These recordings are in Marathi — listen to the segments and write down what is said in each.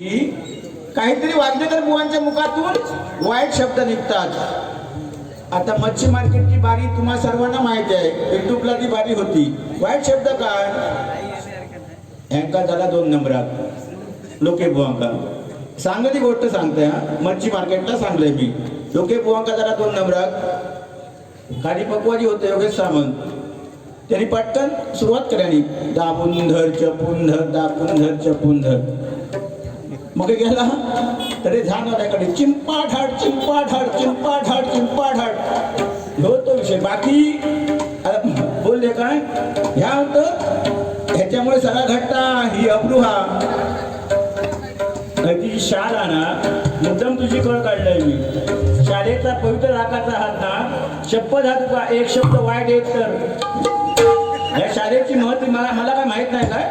काहीतरी काहीतरी वाद्यकर बुवांच्या मुखातून वाईट शब्द निघतात. आता मच्छी मार्केटची बारी तुम्हा सर्वांना माहिती आहे. युट्यूबला ती बारी होती. वाईट शब्द काय? ह्यांका झाला दोन नंबरात. लोके बुवांका. सांगली गोष्ट सांगते हा. मच्छी मार्केटला सांगलंय मी. लोके बुवांका झाला दोन नंबरात. खाली पकवाजी होते योगेश सामंत. त्यांनी पटकन सुरुवात केल्याने. दाबून धर चपून धर दाबून धर चपून धर मग गेला. तरी झाडाकडे चिंपा ढाड चिंपा ढाड चिंपा ढाड चिंपा ढाड ह्यो तो विषय. बाकी बोलले काय? ह्या होतं. ह्याच्यामुळे सगळा घट्टा ही अब्रुहा. ती शाल आणा मुद्दाम तुझी कळ काढलाय मी. शाळेचा पवित्र राखाचा हात ना शपथ हा तुका एक शब्द वाईट येत तर. या शाळेची महत्त्व मला मला काय माहीत नाही काय?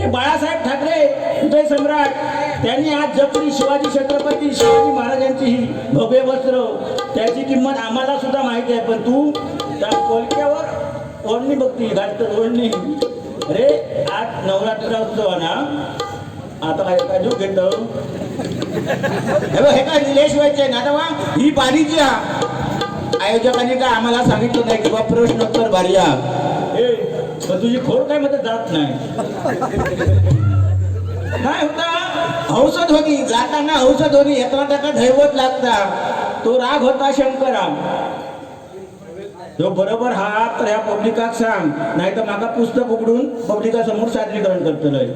हे बाळासाहेब ठाकरे उदय सम्राट त्यांनी आज जपली शिवाजी छत्रपती शिवाजी महाराजांची ही भव्य वस्त्र. त्याची किंमत आम्हाला सुद्धा माहिती आहे पण तू त्या कोलक्यावर ओढणी बघती घालत ओढणी. अरे आज नवरात्र उत्सव ना? आता काय काय जो हे काय निलेश व्हायचे ना? आता वा ही बारीची आयोजकांनी काय आम्हाला सांगितलं नाही किंवा प्रश्नोत्तर भारी तर पण तुझी खोड काय मध्ये जात नाही. काय होता? औषध होती. जाताना औषध होती. येताना त्याचा धैवत लागता. तो राग होता शंकरा. तो बरोबर हा तर ह्या पब्लिकाक सांग. नाही तर माका पुस्तक उघडून पब्लिका समोर सादरीकरण करतलंय.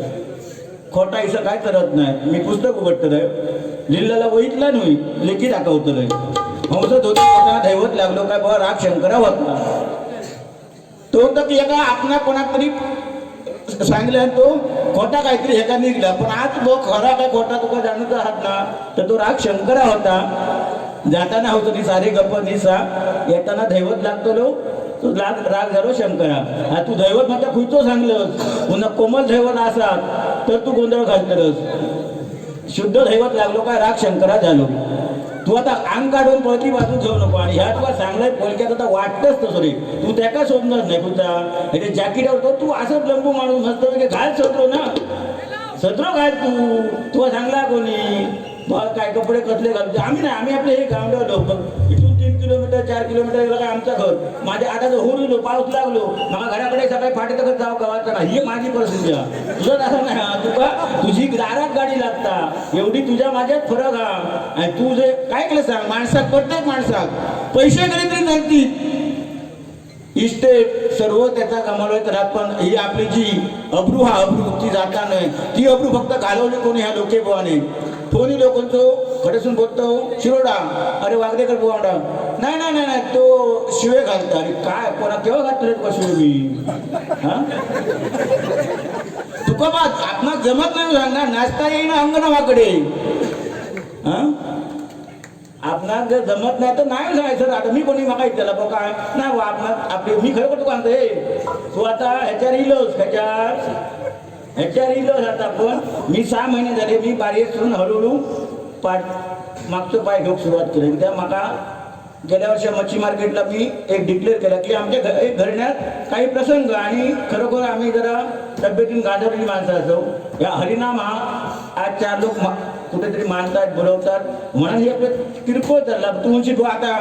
खोटा इथं काय करत नाही. मी पुस्तक उघडतलंय. लिहिलेला वहीतला नाही. लेखी दाखवतलंय. औषध होती. त्याचा लागलो काय बाबा राग शंकरा होता. तो तर एका आपणा कोणाक तरी तो खोटा काहीतरी एका निघला. पण आज तो खरा काय खोटा तुका जाणत आहात ना तर तो राग शंकरा होता. जाताना होतो ती सारे गप्प दिसा. येताना दैवत लागतो तो राग राग झालो शंकरा. हा तू दैवत म्हणता खुयचो सांगलंस. पुन्हा कोमल दैवत असा. तर तू गोंधळ घालतलस. शुद्ध दैवत लागलो काय? राग शंकरा झालो. तू आता अंग काढून पळती बाजू घेऊ नको आणि ह्या तुला सांगलाय पोलक्यात आता वाटतच तसं रे तू त्याका शोधणार नाही तुझा हे जॅकेटवर आवडतो तू असंच लंबू माणूस मस्त की घाल सत्रो ना. सत्रो घाल तू. तुला सांगला कोणी. काय कपडे कसले घालतो आम्ही नाही आम्ही आपले हे गावडं लोक. इथून चार किलोमीटर गेलं काय आमचं घर. माझ्या आता जर गेलो पाऊस लागलो मला घराकडे सकाळी फाटे तक जाऊ गावाचा ना ही माझी परिस्थिती तुझं असं नाही. तुका तुझी दारात गाडी लागता. एवढी तुझ्या माझ्यात फरक हा आणि तू जे काय केलं सांग? माणसाक प्रत्येक माणसाक पैसे गेले तरी चालतील. इष्टे सर्व त्याचा कमावलोय तर आपण ही आपली जी अब्रू हा अब्रू ती जाता नाही. ती अब्रू फक्त घालवली कोणी ह्या लोके बुवाने. कोणी लोकांचो खडेसून बोलतो शिरोडा. अरे वागदेकर बुवाडा नाही नाही नाही नाही तो शिवे घालता. अरे काय कोणा केव्हा घातले तुका शिवे मी? हा? तुका बा आपणाक जमत नाही सांगणार नाचता येईना अंगणावाकडे हा? आपणाक जर जमत नाही तर नाही जायचं आता मी कोणी माका त्याला? बघ काय? नाही बा आपणाक आपली मी खरं तुका हे तू आता ह्याच्यावर इलोस ह्याच्यावर ह्याच्यावर इलोस आता पण मी सहा महिने झाले मी बारीसून हळूहळू पाठ मागचं पाय घेऊक सुरुवात केली. त्या माका गेल्या वर्षी मच्छी मार्केटला मी एक डिक्लेअर केला की आमच्या घ घरण्यात काही प्रसंग आणि खरोखर आम्ही जरा तब्येतून गाजवलेली माणसं असो या हरिनाम हा आज चार लोक मा- कुठेतरी मानतात बोलवतात. म्हणून हे आपलं किरकोळ चालला तू म्हणशील आता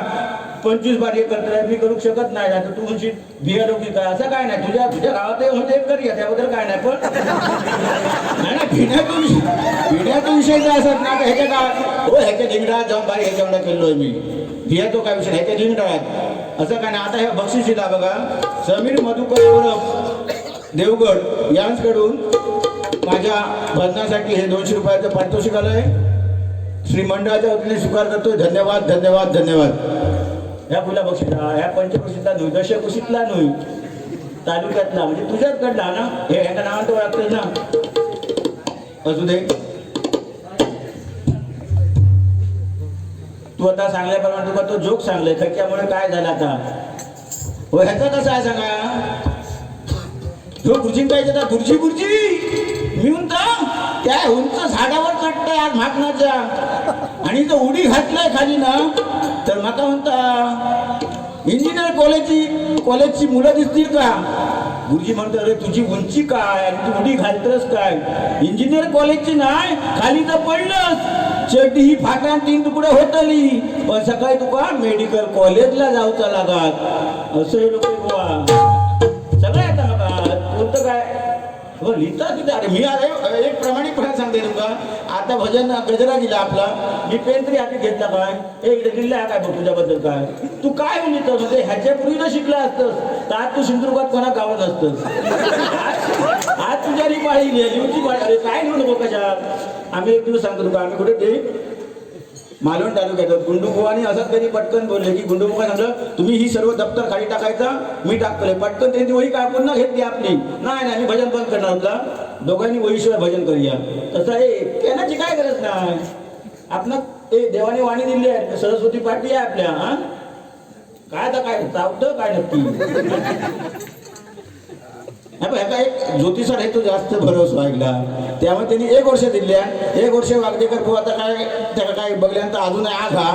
पंचवीस बार हे करतोय मी करू शकत नाही. आता तू म्हणशील बिया लोकी काय असं काय नाही. तुझ्या तुझ्या गावात म्हणजे करी त्याबद्दल काय नाही. पण नाही ना भिण्याचा विषय भिण्याचा विषय असत ना ह्याच्या गावात हो ह्याच्या ढिंगडात जाऊन बारी ह्याच्यावर केलोय मी. भियातो काय विषय ह्याच्या ढिंगडात असं काय नाही आता हे दिला बघा. समीर मधुकर देवगड यांकडून माझ्या भजनासाठी हे दोनशे रुपयाचं पारितोषिक आलंय. श्री मंडळाच्या वतीने स्वीकार करतोय. धन्यवाद धन्यवाद धन्यवाद. ह्या फुला बक्षिसला ह्या पंचकृषीतला नव्हे दशकृषीतला नव्हे तालुक्यातला म्हणजे तुझ्याच कडला ना? हे ह्याच्या तो ओळखतेस ना? असू दे. तू आता सांगल्याप्रमाणे तुका तो जोक सांगलाय? त्याच्यामुळे काय झालं आता? हो ह्याचा कसा आहे सांगा? जो गुरुजी काय देतात गुरुजी गुरुजी! मी म्हणतो त्या उंच झाडावर चढताय आज म्हाकणाच्या आणि जर उडी घातलाय खाली ना तर माका म्हणता इंजिनियर कॉलेजची कॉलेजची मुलं दिसतील का? गुरुजी म्हणतो अरे तुझी उंची काय? तू उडी घालतस काय? इंजिनियर कॉलेजची नाही खाली तर पडलंस. शेवटी ही फाटा तीन तुकडे होतली. पण सकाळी तुका मेडिकल कॉलेजला जाऊचा लागत. असं हे हो लिहिता किती अरे मी अरे एक प्रामाणिकपणे सांगते तुमका आता भजन गजरा दिला आपला. मी पेन तरी हाती घेतला काय ए इकडे लिहिला काय बघ तुझ्याबद्दल काय? तू काय लिहितो म्हणजे ह्याच्या पूर्वी न शिकला असतस. तर आज तू सिंधुदुर्गात कोणा गावात असतंस? आज तुझ्या री पाळी पाळी अरे काय लिहू नको कशा आम्ही एक दिवस सांगतो तुका आम्ही कुठे ते मालवण तालुक्यात गुंडुबुवानी असं त्यांनी पटकन बोलले की गुंडुबुवा सांगलं तुम्ही ही सर्व दप्तर खाली टाकायचा मी टाकतोय. पटकन त्यांनी वही काय पुन्हा घेतली आपली. नाही नाही मी भजन बंद करणार होता. दोघांनी वहीशिवाय भजन करूया. तसं हे केल्याची काय गरज नाही. आपण ए देवाने वाणी दिली आहे. सरस्वती पाठी आहे आपल्या हा? काय तर काय चावतं काय नक्की? ह्याचा एक ज्योतिषार आहे तो जास्त भरोसा ऐकला त्यामुळे त्यांनी एक वर्ष दिल्या. एक वर्ष वागदेकर भाऊ आता काय त्याला काय बघल्यानंतर अजून आज हा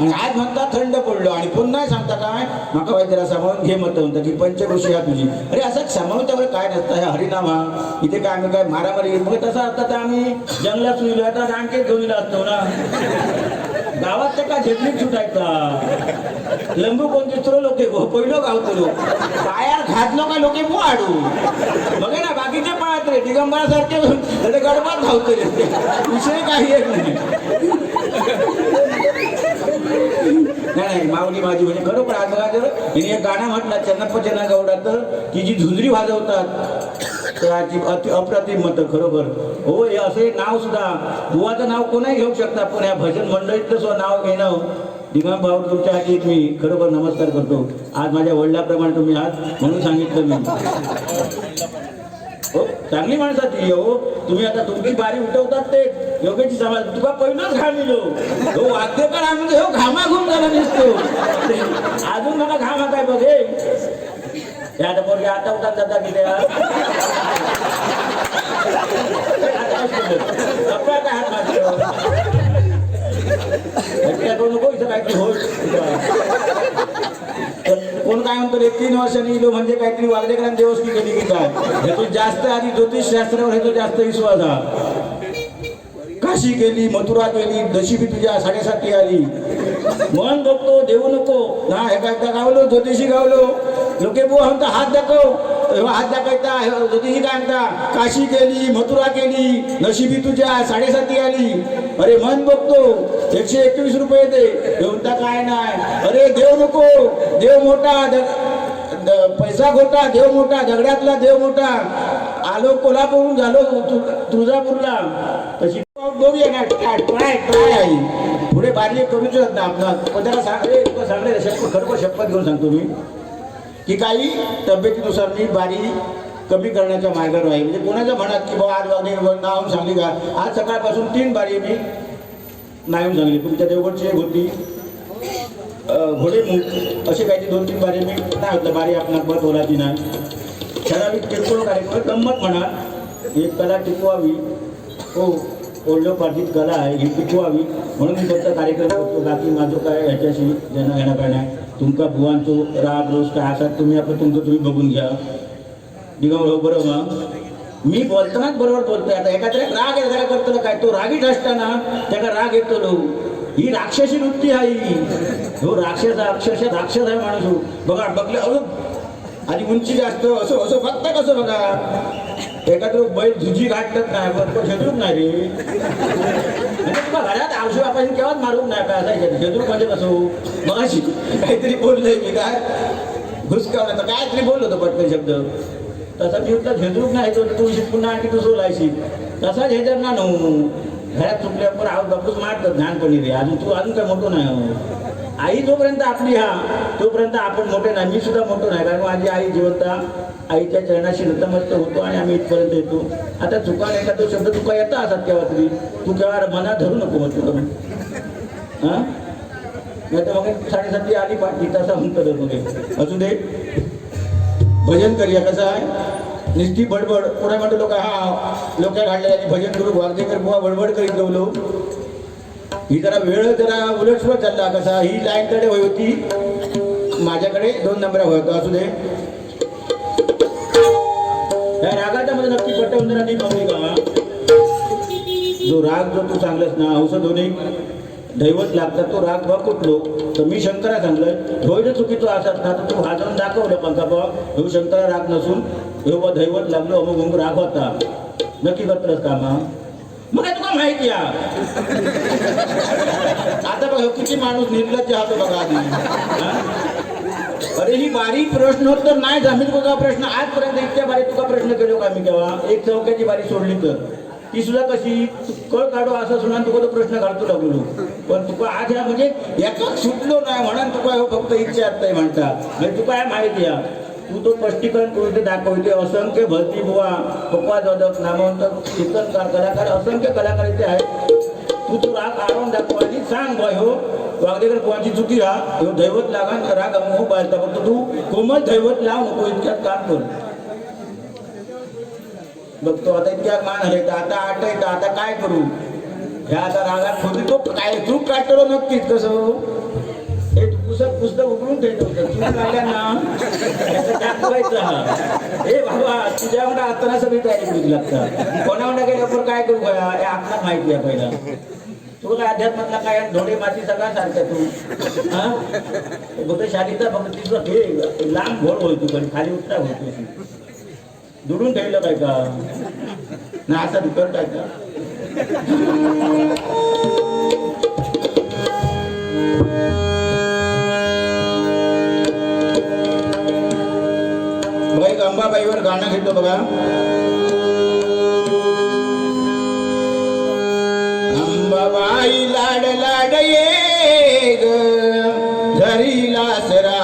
आणि आज म्हणता थंड पडलो. आणि पुन्हा सांगता काय? माका वाईट जरा सांभाळून घे मत म्हणतं की पंचकृषी हा तुझी. अरे असं सांभाळून त्यावर काय नसतं हे हरिनामा. इथे काय आम्ही काय मारामारी मग तसं आता तर आम्ही जंगलात सुनिलो आता आणखी घेऊन असतो ना. गावात ते का झेपलीत सुटायचा? लंबू कोण दुसरं लोक पहिलं गावतो पाया घातलो का लोके आडू. मग ना बाकीचे पळत रे दिगंबरासारखे त्याचे गडबड धावतो रे विषय काही येत नाही. नाही माऊली माझी म्हणजे खरोखर आज बघा जर हिने एक गाणं म्हटलं चन्नप्पा चन्ना गौडात की जी झुंजरी वाजवतात त्याची अति अप्रतिम मत खरोखर. हो हे असं नाव सुद्धा बुवाचं नाव कोणाही घेऊ शकता पण या भजन मंडळीतलं सुद्धा नाव घेणं दिगंब भाऊ तुमच्या आधी मी खरोखर नमस्कार करतो. आज माझ्या वडिलाप्रमाणे तुम्ही आज म्हणून सांगितलं मी. हो चांगली माणसाची हो. तुम्ही आता तुमची बारी उठवतात ते योग्यची समाज तुका पहिलंच घामिलो हो वाद्यकार आम्ही हो घामा घुम झाला दिसतो. अजून मला घामा काय बघे या आता पोरगे आता उठात जाता की काय कोण काय म्हणतो रे तीन वर्षांनी इलो म्हणजे काहीतरी वागलेकरांनी देवस्की केली की काय ह्यातून जास्त आधी ज्योतिष शास्त्रावर ह्याचा जास्त विश्वास हा काशी गेली मथुरा गेली दशिबी तुझ्या साडेसाती आली. मन बघतो देऊ नको. ना एका एकदा गावलो ज्योतिषी गावलो. लोके बो म्हणता हात दाखव. हात दाखवता ही ज्योतिषी काय म्हणता काशी केली मथुरा केली नशिबी तुझ्या साडेसाती आली. अरे मन बघतो एकशे एकवीस रुपये दे. हे म्हणता काय नाही. अरे देव नको देव मोठा पैसा खोटा देव मोठा दगडातला देव मोठा. आलो कोल्हापूरहून झालो तुळजापूरला. तशी बघूया ना ट्राय ट्राय ट्राय आहे पुढे बारीक करूच ना आपण पण त्याला सांगले शपथ खरोखर शपथ घेऊन सांगतो मी. की काही तब्येतीनुसार मी बारी कमी करण्याच्या मार्गावर आहे. म्हणजे कोणाच्या म्हणत की बाबा आज वागणे नाव सांगली का? आज सकाळपासून तीन बारी मी नावून सांगली. तुमच्या देवगडची एक होती. घोडेमुख असे काही दोन तीन बारी मी नाही होतं. बारी आपण होला ती नाही ठराविक किरकोळ कार्यक्रम गंमत म्हणा. ही कला टिकवावी. हो ओढलोपार्जित कला आहे. ही टिकवावी. म्हणून मी त्यांचा कार्यक्रम करतो? बाकी माझं काय ह्याच्याशी देणं घेणं काय नाही. तुमका भुवांचो राग रोज काय असतात तुम्ही आपलं तुमचं तुम्ही बघून घ्या. दिगंबर बरोबर मग मी बोलतानाच बरोबर बोलतोय. आता एखाद्या राग आहे करतलो करतो काय? तो रागीट असताना त्याला राग येतो ही राक्षसी वृत्ती आहे ही. हो राक्षस आहे, अक्षरशः राक्षस आहे माणूस बघा बघले अजून. आणि उंची जास्त असं असं फक्त कसं बघा? एखादं बैल झुजी घाटत नाही बरोबर तो शेद्रूक नाही रे. म्हणजे तुला घरात औषध आपण केव्हाच मारून नाही काय असायचं शेद्रूक म्हणजे कसं? मगाशी काहीतरी बोललंय मी काय? घुसकावलं. तर काहीतरी बोललो होतो पटकन शब्द. तसा मी म्हटलं झेंद्रूक नाही तो तू पुन्हा आणखी तू सोलायशी तसा झेंजर ना नऊ घरात चुकल्यावर आऊ बापूस मारतात लहानपणी रे. अजून तू अजून काय मोठं नाही हो आई जोपर्यंत आपली हा तोपर्यंत आपण मोठे नाही. मी सुद्धा मोठो नाही कारण माझी आई जिवंत आईच्या चरणाशी नतमस्त होतो आणि आम्ही इथपर्यंत येतो. आता चुका एखादा शब्द तुका येता असतात केव्हा तरी तू केव्हा मना धरू नको म्हणतो तुला हा? नाही तर मग साडेसाती आली पाठी तसा म्हणतो मग असू दे भजन करूया कसं आहे? निस्ती बडबड. पुढे म्हणतो लोक हा लोक घालले भजन करू. वागदेकर बुवा बडबड करीत गवलो ही जरा वेळ जरा उलटसुलट चालला. कसा? ही लाईन कडे होय होती. माझ्याकडे दोन नंबर होय होता. असू दे. या रागाच्या मध्ये नक्की पटवून देणार नाही पाहुणे का जो राग जो तू चांगलास ना औषध होणे दैवत लागतात तो राग बा कुठलो. तर मी शंकरा सांगलं होय चुकीचं असत ना तर तू हा दाखवलं पण का बा हो शंकरा राग नसून हे बा दैवत लागलो अमुक अमुक राग होता. नक्की करतलंस का मा मग काय तुका माहिती आता बघ किती माणूस निर्लज्ज आहात बघा आधी. अरे ही बारीक प्रश्न तर नाही जमीन बघा प्रश्न आजपर्यंत इतक्या बारीक तुका प्रश्न केलो का मी केव्हा? एक चौक्याची बारी सोडली तर. ती सुद्धा कशी? तू कळ काढू असं सुना तुका तो प्रश्न घालतो लागलो. पण तुका आज ह्या म्हणजे याचा सुटलो नाही म्हणून तुका फक्त इच्छा असतंय म्हणता. म्हणजे तुका काय माहिती आहे. तू तो स्पष्टीकरण करून ते दाखवते. असंख्य भरती बुवा पप्पा जाधव नामवंत कीर्तनकार कलाकार असंख्य कलाकार इथे आहेत. तू तो राग आणून दाखव आणि सांग बा हो वागदेकर कोणाची चुकी हा ह्यो दैवत लागा राग खूप पाळता फक्त तू कोमल दैवत लाव नको इतक्यात काम कर बघतो आता इतक्या मान आले तर आता आठ तर आता काय करू? ह्या आता रागात खोदी तो काय? चूक काढतो नक्कीच. कसं दिवसात पुस्तक पुस्तक उघडून ठेवलं होतं चूक ना त्याचं हा. हे बाबा तुझ्याकडे असताना सगळी तयारी करू लागतात म्हणा गेल्यावर काय करू? गया हे आपला माहिती आहे पहिला. तू काय अध्यात्मातला काय धोडे माती सगळा सारखा तू. हा? फक्त शालीचा फक्त तिचं हे लांब घोड होय तू पण खाली उठता होतो दुडून ठेवलं काय का? ना असं तू काय का? बघा गाणं घेतो बघा. अंबाबाई लाड लाड ये ग सरा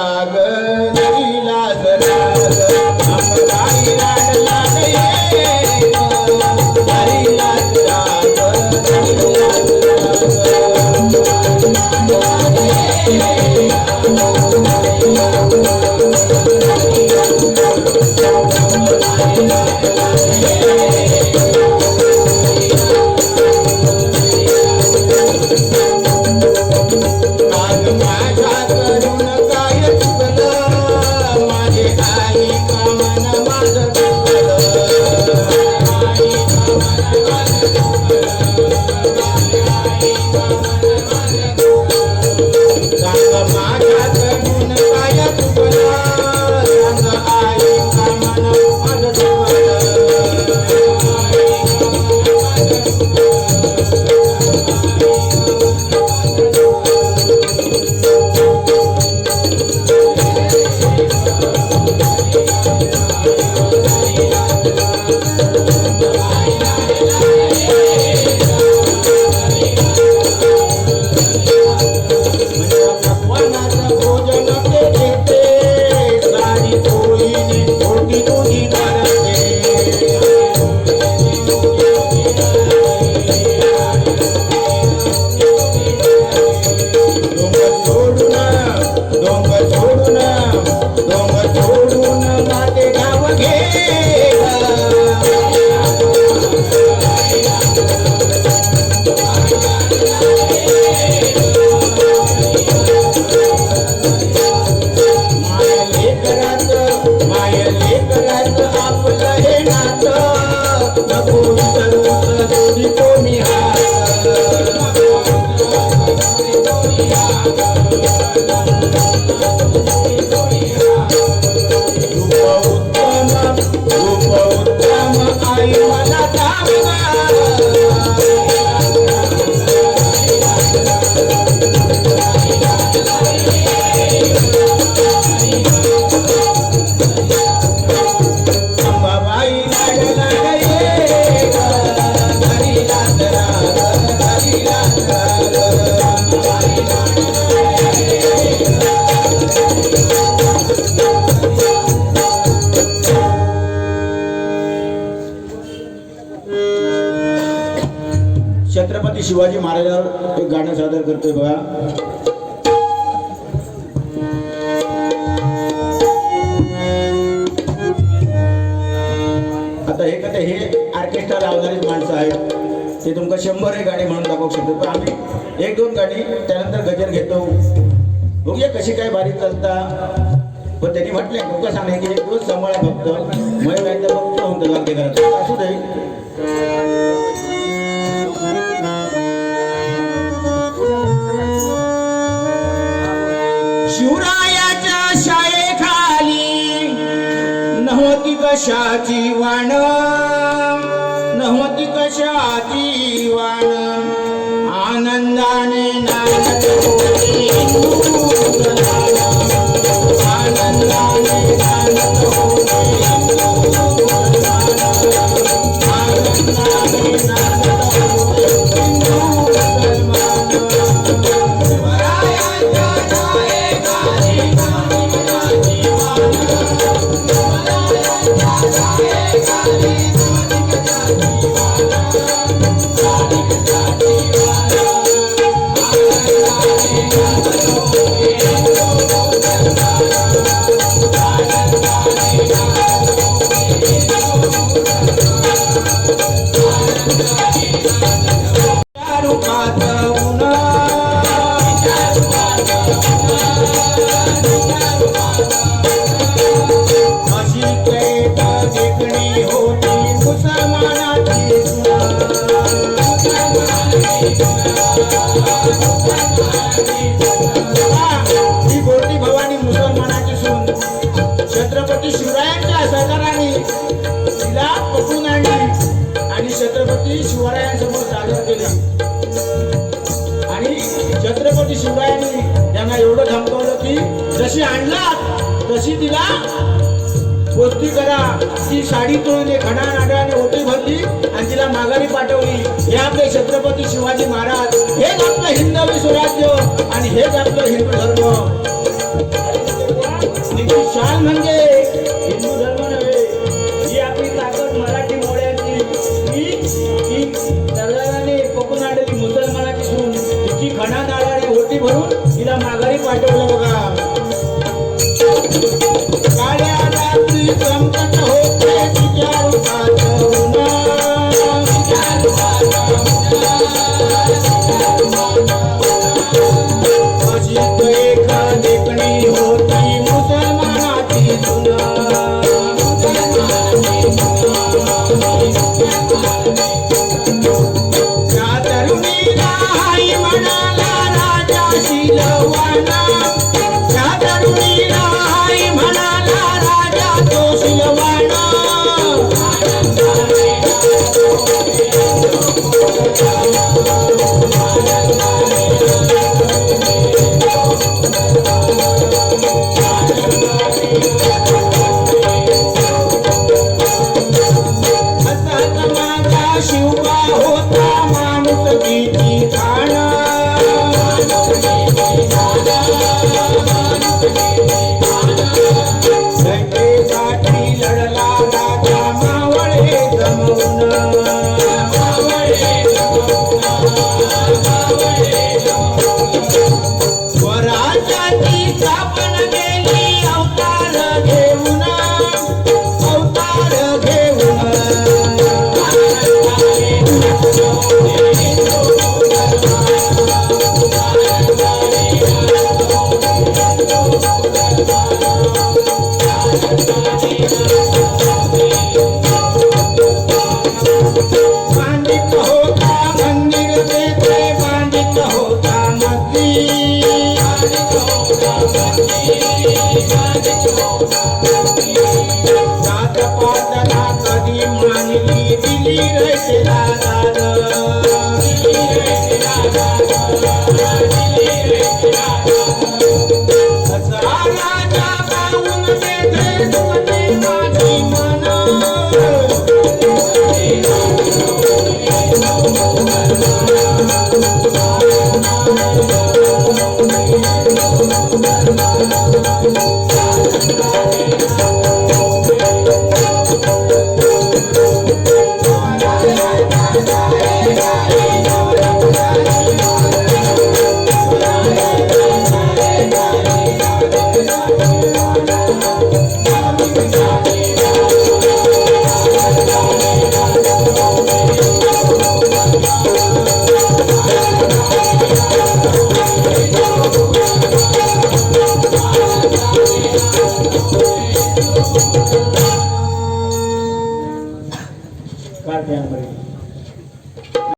me. शिवाजी महाराजावर एक गाणं सादर करतोय बघा. आता हे कधी हे ऑर्केस्ट्रा लावणारीच माणसं आहेत. ते तुमका शंभर हे गाणी म्हणून दाखवू शकतो पण आम्ही एक दोन गाणी त्यानंतर गजर घेतो. बघूया कशी काय बारीक चालता. पण त्यांनी म्हटले तुमका सांगाय की एक दिवस सांभाळा फक्त. मय गायचं फक्त होऊन असू दे. कशाची वाण. साडी तोडली खडा नाड्याने ओटी भरली आणि तिला माघारी पाठवली. हे आपले छत्रपती शिवाजी महाराज हेच आपलं हिंदवी स्वराज्य आणि हेच आपलं हिंदू धर्म. शाल म्हणजे